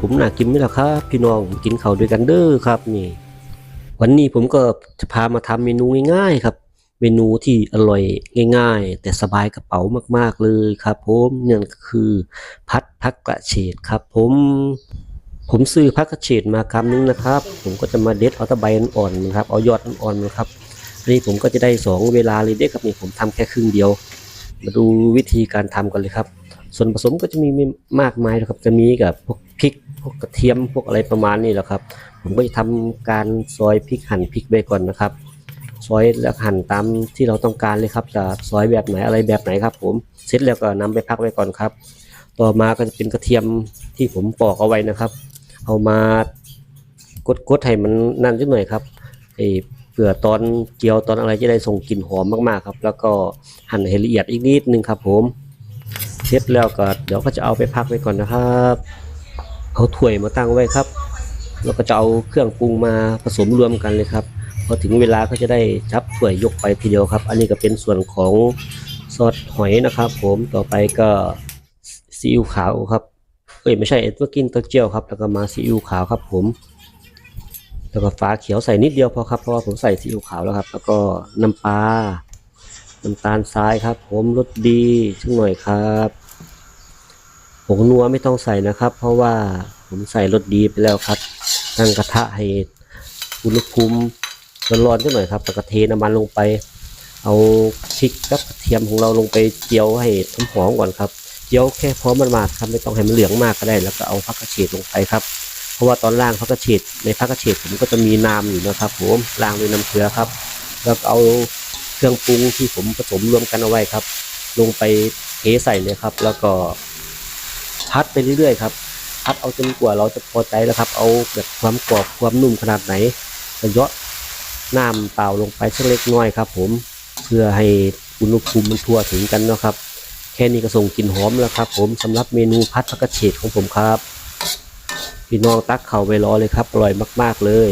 ผมน่ากินไหมล่ะครับพี่น้องกินข้าวด้วยกันเด้อครับนี่ วันนี้ผมก็จะพามาทำเมนูง่ายๆครับ เมนูที่อร่อยง่าย ๆ แต่สบายกระเป๋ามากๆเลยครับ ผมนั่นก็คือพัดพักกระเฉดครับ ผมผมซื้อพักกระเฉดมากำนึงนะครับ ผมก็จะมาเด็ดเอาตะใบอ่อนๆนะครับเอายอดอ่อนๆนะครับนนี้ผมก็จะได้สองเวลาเลยเด้ครับนี่ผมทำแค่ครึ่งเดียว มาดูวิธีการทำกันเลยครับ ส่วนผสมก็จะมีมากมายนะครับ จะมีกับพวกพริกพวกกระเทียมพวกอะไรประมาณนี้แหละครับ ผมก็จะทำการซอยพริกหั่นพริกไปก่อนนะครับ ซอยแล้วหั่นตามที่เราต้องการเลยครับจะซอยแบบไหนอะไรแบบไหนครับ ผมเสร็จแล้วก็นำไปพักไว้ก่อนครับ ต่อมาก็จะเป็นกระเทียมที่ผมปอกเอาไว้นะครับ เอามากดๆให้มันนั่นนิดหน่อยครับไอ้เผื่อตอนเจียวตอนอะไรจะได้ส่งกลิ่นหอมมากๆครับ แล้วก็หั่นให้ละเอียดอีกนิดนึงครับผม ร็จแล้วก็เดี๋ยวก็จะเอาไปพักไว้ก่อนนะครับเอาถ้วยมาตั้งไว้ครับ แล้วก็จะเอาเครื่องปรุงมาผสมรวมกันเลยครับพอถึงเวลาก็จะได้จับถ้วยยกไปทีเดียวครับ อันนี้ก็เป็นส่วนของซอสหอยนะครับ ผมต่อไปก็ซีอิ๊วขาวครับเอ้ยไม่ใช่เมื่อกี้เต้าเจี้ยวครับ แล้วก็มาซีอิ๊วขาวครับ ผม แล้วก็ฟ้าเขียวใส่นิดเดียวพอครับเพราะว่าผมใส่ซีอิ๊วขาวแล้วครับ แล้วก็น้ำปลาน้ำตาลทรายครับ ผมรสดีสักหน่อยครับ งนัวไม่ต้องใส่นะครับ เพราะว่าผมใส่รสดีไปแล้วครับ ตั้งกระทะให้อุณหภูมิร้อนๆสักหน่อยครับแล้วก็เทน้ำมันลงไป เอาพริกกับกระเทียมของเราลงไปเจียวให้หอมก่อนครับเจียวแค่พร้อมันมาดๆครับไม่ต้องให้มันเหลืองมากก็ได้ แล้วก็เอาผักกระเฉดลงไปครับ เพราะว่าตอนล่างผักกระเฉดในผักกระเฉดผมก็จะมีน้ำอยู่นะครับผมล้างด้วยน้ำเกลือครับ แล้วเอาเครื่องปรุงที่ผมผสมรวมกันเอาไว้ครับ ลงไปเทใส่เลยครับ แล้วก็ พัดไปเรื่อยๆครับพัดเอาจนกว่าเราจะพอใจแล้วครับ เอาแบบความกรอบความนุ่มขนาดไหนก็ยะน้ำเปล่าลงไปสักเล็กน้อยครับ ผมเพื่อให้อุณหภูมิมันทั่วถึงกันเนาะครับ แค่นี้ก็ส่งกลิ่นหอมแล้วครับ ผมสำหรับเมนูพัดผักกระเฉดของผมครับพี่น้องตักเข่าไปรอเลยครับอร่อยมากๆเลย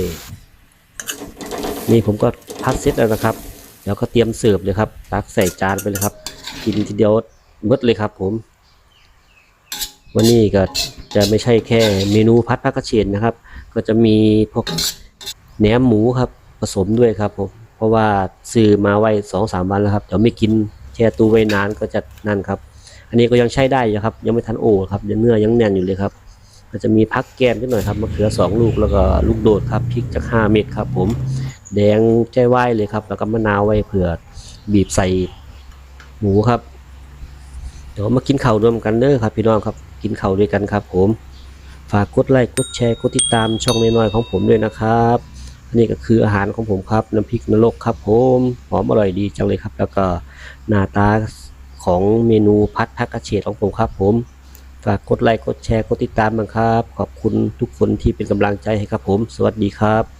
นี่ผมก็พัดเสร็จแล้วนะครับเดี๋ยวก็เตรียมเสิร์ฟเลยครับ ตักใส่จานไปเลยครับ กินทีเดียวหมดเลยครับผม วันนี้ก็จะไม่ใช่แค่เมนูพัดผักกระเฉดนะครับ ก็จะมีพวกแหนมหมูครับผสมด้วยครับผมเพราะว่าซื้อมาไว้สองสามวันแล้วครับเดี๋ยวไม่กินแช่ตู้ไว้นานก็จะนั่นครับ อันนี้ก็ยังใช้ได้อยู่ครับ ยังไม่ทันโอครับยังเนื้อยังแน่นอยู่เลยครับ ก็จะมีพักแก้มนิดหน่อยครับมะเขือสองลูกแล้วก็ลูกโดดครับพริกจากห้าเม็ดครับ ผมแดงใจไหวเลยครับ แล้วก็มะนาวไว้เผื่อบีบใส่หมูครับ ดี๋ยวมากินข้าวรวมกันเด้อครับพี่น้องครับ กินข้าวด้วยกันครับ ผม ฝากกดไลค์กดแชร์กดติดตามช่องน้อยๆของผมด้วยนะครับอันนี้ก็คืออาหารของผมครับน้ำพริกนรกครับผมหอมอร่อยดีจังเลยครับ แล้วก็หน้าตาของเมนูพัดพักกระเฉดของผมครับผมฝากกดไลค์กดแชร์กดติดตามบังครับ ขอบคุณทุกคนที่เป็นกำลังใจให้ครับผม สวัสดีครับ